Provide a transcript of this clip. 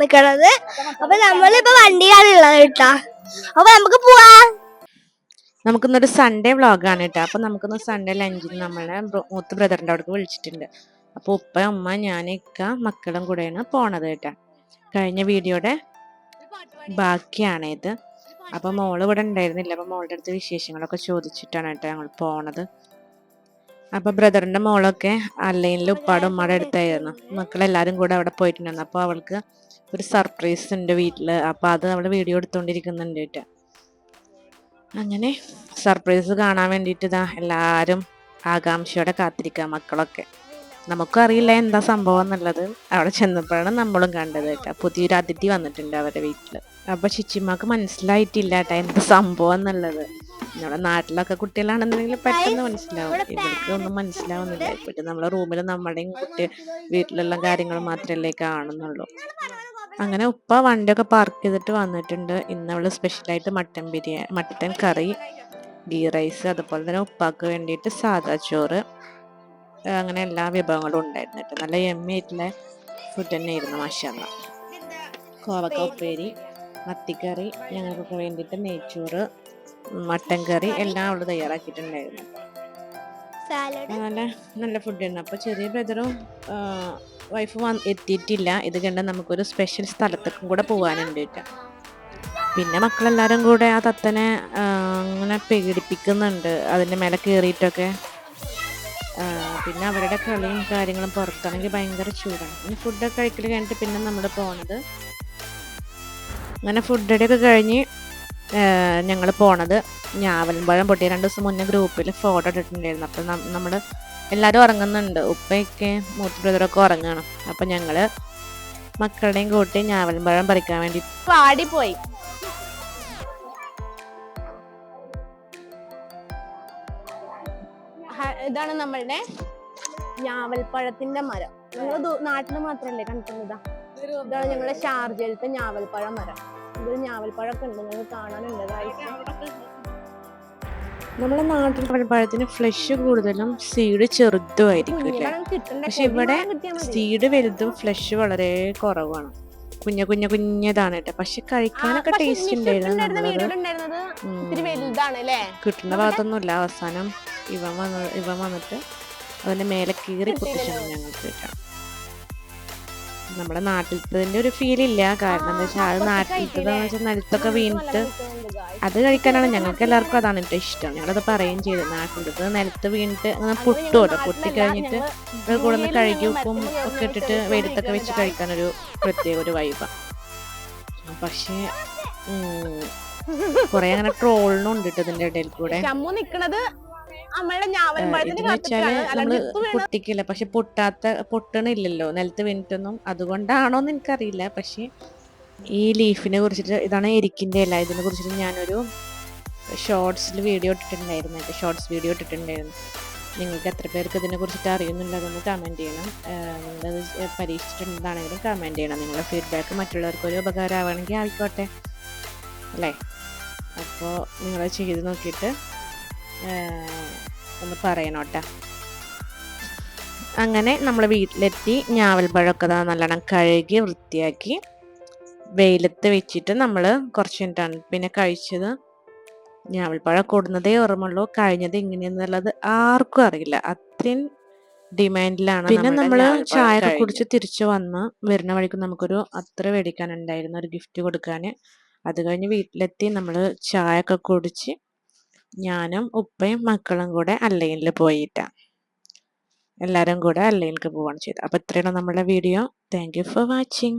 നിക്കണത് അപ്പൊ നമ്മളിപ്പോ വണ്ടിയാണ് ഉള്ളത് കേട്ടാ. അപ്പൊ നമുക്ക് പോവാം. നമുക്കിന്നൊരു സൺഡേ വ്ളോഗാണ് കേട്ടോ. അപ്പൊ നമുക്കിന്ന് സൺഡേ ലഞ്ചിന് നമ്മളെ മൂത്ത് ബ്രദറിന്റെ അവിടെ വിളിച്ചിട്ടുണ്ട്. അപ്പൊ ഉപ്പ ഉമ്മ ഞാൻ മക്കളും കൂടെയാണ് പോണത് കേട്ടോ. കഴിഞ്ഞ വീഡിയോടെ ബാക്കിയാണ് ഇത് അപ്പോൾ മോൾ ഇവിടെ ഉണ്ടായിരുന്നില്ല. അപ്പൊ മോളുടെ അടുത്ത് വിശേഷങ്ങളൊക്കെ ചോദിച്ചിട്ടാണ് കേട്ടോ ഞങ്ങൾ പോണത്. അപ്പോൾ ബ്രദറിന്റെ മോളൊക്കെ അല്ലൈനിൽ ഉപ്പാടും ഉമ്മയുടെ അടുത്തായിരുന്നു. മക്കളെല്ലാവരും കൂടെ അവിടെ പോയിട്ടുണ്ടായിരുന്നു. അപ്പോൾ അവൾക്ക് ഒരു സർപ്രൈസ് ഉണ്ട് വീട്ടിൽ അപ്പോൾ അത് അവൾ വീഡിയോ എടുത്തുകൊണ്ടിരിക്കുന്നുണ്ട് കേട്ടോ. അങ്ങനെ സർപ്രൈസ് കാണാൻ വേണ്ടിയിട്ട് ഇതാ എല്ലാവരും ആകാംക്ഷയോടെ കാത്തിരിക്കുക മക്കളൊക്കെ. നമുക്കും അറിയില്ല എന്താ സംഭവം എന്നുള്ളത്. അവിടെ ചെന്നപ്പോഴാണ് നമ്മളും കണ്ടത് കേട്ടോ. പുതിയൊരു അതിഥി വന്നിട്ടുണ്ട് അവരുടെ വീട്ടിൽ അപ്പൊ ചിച്ചിമാക്ക് മനസ്സിലായിട്ടില്ല കേട്ടോ എന്താ സംഭവം എന്നുള്ളത്. നമ്മുടെ നാട്ടിലൊക്കെ കുട്ടികളാണെന്നുണ്ടെങ്കിൽ പെട്ടെന്ന് മനസ്സിലാവും. ഇവർക്ക് ഒന്നും മനസ്സിലാവുന്നില്ല. ഇപ്പോഴത്തെ നമ്മുടെ റൂമിൽ നമ്മുടെയും കുട്ടി വീട്ടിലുള്ള കാര്യങ്ങൾ മാത്രമല്ലേ കാണുന്നുള്ളൂ. അങ്ങനെ ഉപ്പ വണ്ടിയൊക്കെ പാർക്ക് ചെയ്തിട്ട് വന്നിട്ടുണ്ട്. ഇന്ന് അവൾ സ്പെഷ്യലായിട്ട് mutton biryani mutton curry ghee rice അതുപോലെ തന്നെ ഉപ്പാക്ക് വേണ്ടിയിട്ട് സാദാ ചോറ്. അങ്ങനെ എല്ലാ വിഭവങ്ങളും ഉണ്ടായിരുന്നു കേട്ടോ. നല്ല എമ്മി ആയിട്ടുള്ള ഫുഡ് തന്നെയായിരുന്നു മാഷന്ന കോവക്ക ഉപ്പേരി മത്തിക്കറി ഞങ്ങൾക്കൊക്കെ വേണ്ടിയിട്ട് നെയ്ച്ചോറ് മട്ടൻ കറി എല്ലാം അവൾ തയ്യാറാക്കിയിട്ടുണ്ടായിരുന്നു. നല്ല നല്ല ഫുഡായിരുന്നു അപ്പോൾ ചെറിയ ബ്രദറും വൈഫ് വന്ന് എത്തിയിട്ടില്ല. ഇത് കണ്ട് നമുക്കൊരു സ്പെഷ്യൽ സ്ഥലത്തേക്കും കൂടെ പോകാനുണ്ട് കേട്ടോ. പിന്നെ മക്കളെല്ലാവരും കൂടെ ആ തത്തനെ അങ്ങനെ പേടിപ്പിക്കുന്നുണ്ട്. അതിന്റെ മേലെ കയറിയിട്ടൊക്കെ പിന്നെ അവരുടെ കളിയും കാര്യങ്ങളും പുറത്താണെങ്കിൽ ഭയങ്കര ചൂടാണ്. പിന്നെ ഫുഡൊക്കെ കഴിക്കൽ കഴിഞ്ഞിട്ട് പിന്നെ നമ്മൾ പോണത്. അങ്ങനെ ഫുഡൊക്കെ കഴിഞ്ഞ് ഞങ്ങൾ പോണത് ഞാവൽമ്പഴം പൊട്ടി രണ്ട് ദിവസം മുന്നേ ഗ്രൂപ്പിൽ ഫോട്ടോ ഇട്ടിട്ടുണ്ടായിരുന്നു. അപ്പം നമ്മൾ എല്ലാവരും ഉറങ്ങുന്നുണ്ട്. ഉപ്പയൊക്കെ മൂത്ത ബ്രദറൊക്കെ ഉറങ്ങണം. അപ്പം ഞങ്ങൾ മക്കളുടെയും കൂട്ടി ഞാവൽമ്പഴം പറിക്കാൻ വേണ്ടി പാടിപ്പോയി. പോയി ഇതാണ് നമ്മളുടെ ഞാവൽപ്പഴത്തിന്റെ മരം. ഞങ്ങൾ നാട്ടിൽ മാത്രല്ലേ കണ്ടിട്ടുള്ളതാ? ഇതാണ് ഞങ്ങളുടെ ഷാർജയിലത്തെ ഞാവൽപ്പഴം മരം. ഇതൊരു ഞാവൽപ്പഴമൊക്കെ ഉണ്ട്. നിങ്ങൾക്ക് കാണാനുണ്ട് നമ്മുടെ നാട്ടിൽ പഴത്തിന് ഫ്ലഷ് കൂടുതലും സീഡ് ചെറുതുമായിരിക്കും പക്ഷെ ഇവിടെ. സീഡ് വലുതും ഫ്ലഷ് വളരെ കുറവാണ്. കുഞ്ഞ കുഞ്ഞ കുഞ്ഞതാണ് കേട്ടോ. പക്ഷെ കഴിക്കാനൊക്കെ ടേസ്റ്റ് ഉണ്ടായിരുന്നു കിട്ടുന്ന ഭാഗത്തൊന്നുമില്ല. അവസാനം ഇവൻ വന്ന് ഇവൻ വന്നിട്ട് അതിന്റെ മേലെ കീറി പൊട്ടിച്ചാണ് ഞങ്ങൾക്ക് കേട്ടോ നമ്മുടെ നാട്ടിലത്തതിന്റെ ഒരു ഫീൽ ഇല്ല. കാരണം എന്താ വെച്ചാൽ അത് നാട്ടിലത്തതെന്ന് വെച്ചാൽ നിലത്തൊക്കെ വീണിട്ട് അത് കഴിക്കാനാണ് ഞങ്ങൾക്ക് എല്ലാവർക്കും അതാണ് ഏറ്റവും ഇഷ്ടം. ഞങ്ങളത് പറയുകയും ചെയ്തു. നാട്ടിലത് നിലത്ത് വീണിട്ട് അങ്ങനെ പുട്ടുമല്ലോ പൊട്ടി കഴിഞ്ഞിട്ട് അത് കൂടുതൽ കഴുകി ഉപ്പും ഒക്കെ ഇട്ടിട്ട് വെയിലത്തൊക്കെ വെച്ച് കഴിക്കാനൊരു പ്രത്യേക ഒരു വൈബാണ് പക്ഷേ കൊറേ അങ്ങനെ ട്രോളിനുണ്ട് ഇതിന്റെ ഇടയിൽ കൂടെ. നമ്മൾ പൊട്ടിക്കില്ല. പക്ഷെ പൊട്ടാത്ത പൊട്ടണില്ലല്ലോ. നിലത്ത് വീണിട്ടൊന്നും. അതുകൊണ്ടാണോ എന്ന് എനിക്കറിയില്ല. പക്ഷെ ഈ ലീഫിനെ കുറിച്ചിട്ട് ഇതാണ് എരിക്കിന്റെ അല്ല ഇതിനെ കുറിച്ചിട്ട് ഞാനൊരു ഷോർട്സിൽ വീഡിയോ ഇട്ടിട്ടുണ്ടായിരുന്നു. എന്റെ ഷോർട്സ് വീഡിയോ ഇട്ടിട്ടുണ്ടായിരുന്നു. നിങ്ങൾക്ക് എത്ര പേർക്ക് ഇതിനെ കുറിച്ചിട്ട് അറിയുന്നുണ്ടെന്ന് കമന്റ് ചെയ്യണം. നിങ്ങളത് പരീക്ഷിച്ചിട്ടുണ്ടെന്നാണെങ്കിലും കമന്റ് ചെയ്യണം. നിങ്ങളുടെ ഫീഡ്ബാക്ക് മറ്റുള്ളവർക്ക് ഒരു ഉപകാരമാവണമെങ്കിൽ ആയിക്കോട്ടെ. അല്ലേ? അപ്പോൾ നിങ്ങൾ ചെയ്ത് നോക്കിയിട്ട് ഒന്ന് പറയണോട്ട അങ്ങനെ നമ്മൾ വീട്ടിലെത്തി ഞാവൽ പഴമൊക്കെ നല്ലോണം കഴുകി വൃത്തിയാക്കി വെയിലത്ത് വെച്ചിട്ട് നമ്മൾ കുറച്ച് കഴിഞ്ഞിട്ടാണ് പിന്നെ കഴിച്ചത്. ഞാവൽപ്പഴം കൂടുന്നതേ ഓർമ്മയുള്ളൂ. കഴിഞ്ഞത് എങ്ങനെയെന്നുള്ളത് ആർക്കും അറിയില്ല. അത്രയും ഡിമാൻഡിലാണ് പിന്നെ നമ്മൾ ചായ കുടിച്ച് തിരിച്ചു വന്ന് വരുന്ന വഴിക്ക് നമുക്കൊരു അത്ര മേടിക്കാനുണ്ടായിരുന്നു ഒരു ഗിഫ്റ്റ് കൊടുക്കാൻ അത് കഴിഞ്ഞ് വീട്ടിലെത്തി നമ്മൾ ചായ ഒക്കെ കുടിച്ച് ഞാനും ഉപ്പയും മക്കളും കൂടെ അല്ലയിൽ പോയിട്ടാ. എല്ലാവരും കൂടെ അല്ലയിലേക്ക് പോവാണ് ചെയ്തത്. അപ്പോൾ ഇത്രയാണ് നമ്മുടെ വീഡിയോ. Thank for watching